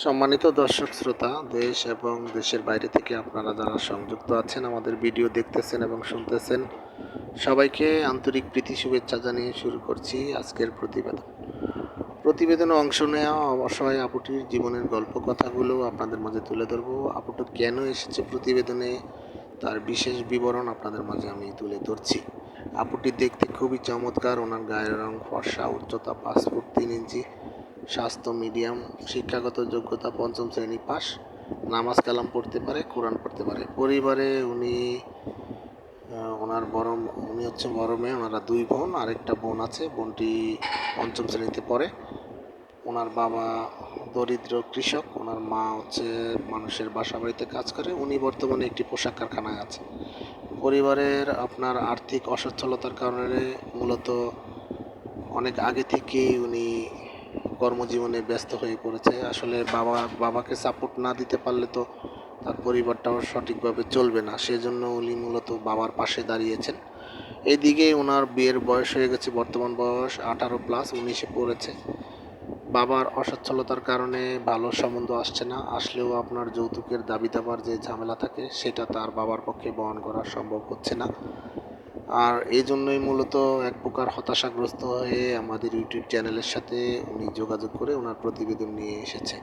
সম্মানিত দর্শক শ্রোতা, দেশ এবং দেশের বাইরে থেকে আপনারা যারা সংযুক্ত আছেন, আমাদের ভিডিও দেখতেছেন এবং শুনতেছেন, সবাইকে আন্তরিক প্রীতি, শুভেচ্ছা জানিয়ে শুরু করছি আজকের প্রতিবেদন। প্রতিবেদনে অংশ নেওয়া অসহায় আপুটির জীবনের গল্প কথাগুলো আপনাদের মাঝে তুলে ধরবো। আপুটি কেন এসেছে প্রতিবেদনে, তার বিশেষ বিবরণ আপনাদের মাঝে আমি তুলে ধরছি। আপুটি দেখতে খুবই চমৎকার, ওনার গায়ের রং ফর্সা, উচ্চতা পাঁচ ফুট তিন ইঞ্চি স্বাস্থ্য মিডিয়াম, শিক্ষাগত যোগ্যতা পঞ্চম শ্রেণি পাস নামাজ কালাম পড়তে পারে, কোরআন পড়তে পারে। পরিবারে উনি ওনার বড় উনি হচ্ছে বড় মেয়ে, ওনারা দুই বোন, আরেকটা বোন আছে, বোনটি পঞ্চম শ্রেণীতে পড়ে। ওনার বাবা দরিদ্র কৃষক, ওনার মা হচ্ছে মানুষের বাসা বাড়িতে কাজ করে, উনি বর্তমানে একটি পোশাক কারখানায় আছে। পরিবারের আপনার আর্থিক অসচ্ছলতার কারণে মূলত অনেক আগে থেকেই উনি কর্মজীবনে ব্যস্ত হয়ে পড়েছে। আসলে বাবা, বাবাকে সাপোর্ট না দিতে পারলে তো তার পরিবারটাও সঠিকভাবে চলবে না। সেজন্য উনি মূলত বাবার পাশে দাঁড়িয়েছেন। এদিকে ওনার বিয়ের বয়স হয়ে গেছে, বর্তমান বয়স আঠারো প্লাস উনিশে পড়েছে। বাবার অসচ্ছলতার কারণে ভালো সম্বন্ধ আসছে না। আসলেও আপনার যৌতুকের দাবি দাবার যে ঝামেলা থাকে, সেটা তার বাবার পক্ষে বহন করা সম্ভব হচ্ছে না। আর এই জন্যই মূলত এক প্রকার হতাশাগ্রস্ত হয়ে আমাদের ইউটিউব চ্যানেলের সাথে উনি যোগাযোগ করে ওনার প্রতিবেদন নিয়ে এসেছে।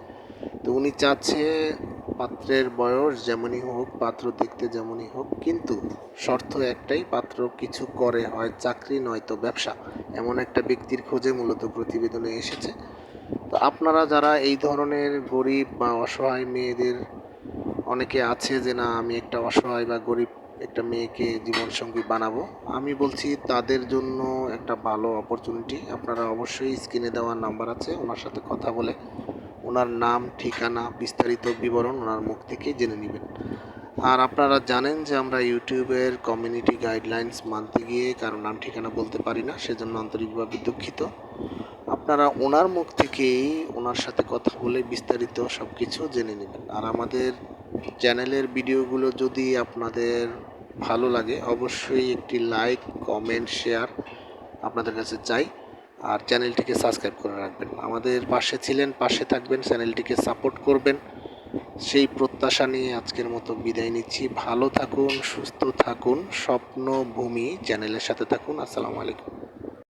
তো উনি চাচ্ছে পাত্রের বয়স যেমনই হোক, পাত্র দেখতে যেমনই হোক, কিন্তু শর্ত একটাই, পাত্র কিছু করে হয় চাকরি, নয়তো ব্যবসা। এমন একটা ব্যক্তির খোঁজে মূলত প্রতিবেদনে এসেছে। তো আপনারা যারা এই ধরনের গরিব বা অসহায় মেয়েদের অনেকে আছে যে, না, আমি একটা অসহায় বা গরিব একটা মেয়েকে জীবনসঙ্গী বানাবো। আমি বলছি, তাদের জন্য একটা ভালো অপরচুনিটি আপনারা অবশ্যই স্ক্রিনে দেওয়ার নাম্বার আছে, ওনার সাথে কথা বলে ওনার নাম, ঠিকানা, বিস্তারিত বিবরণ ওনার মুখ থেকে জেনে নেবেন। আর আপনারা জানেন যে আমরা ইউটিউবের কমিউনিটি গাইডলাইন্স মানতে গিয়ে কারও নাম ঠিকানা বলতে পারি না, সেজন্য আন্তরিকভাবে দুঃখিত। আপনারা ওনার মুখ থেকেই ওনার সাথে কথা বলে বিস্তারিত সব কিছু জেনে নেবেন। আর আমাদের চ্যানেলের ভিডিওগুলো যদি আপনাদের ভালো লাগে, অবশ্যই একটি লাইক কমেন্ট শেয়ার আপনাদের কাছে চাই। আর চ্যানেলটিকে সাবস্ক্রাইব করে রাখবেন। আমাদের পাশে ছিলেন, পাশে থাকবেন, চ্যানেলটিকে সাপোর্ট করবেন। সেই প্রত্যাশা নিয়ে আজকের মতো বিদায় নিচ্ছি। ভালো থাকুন, সুস্থ থাকুন, স্বপ্নভূমি চ্যানেলের সাথে থাকুন। আসসালামু আলাইকুম।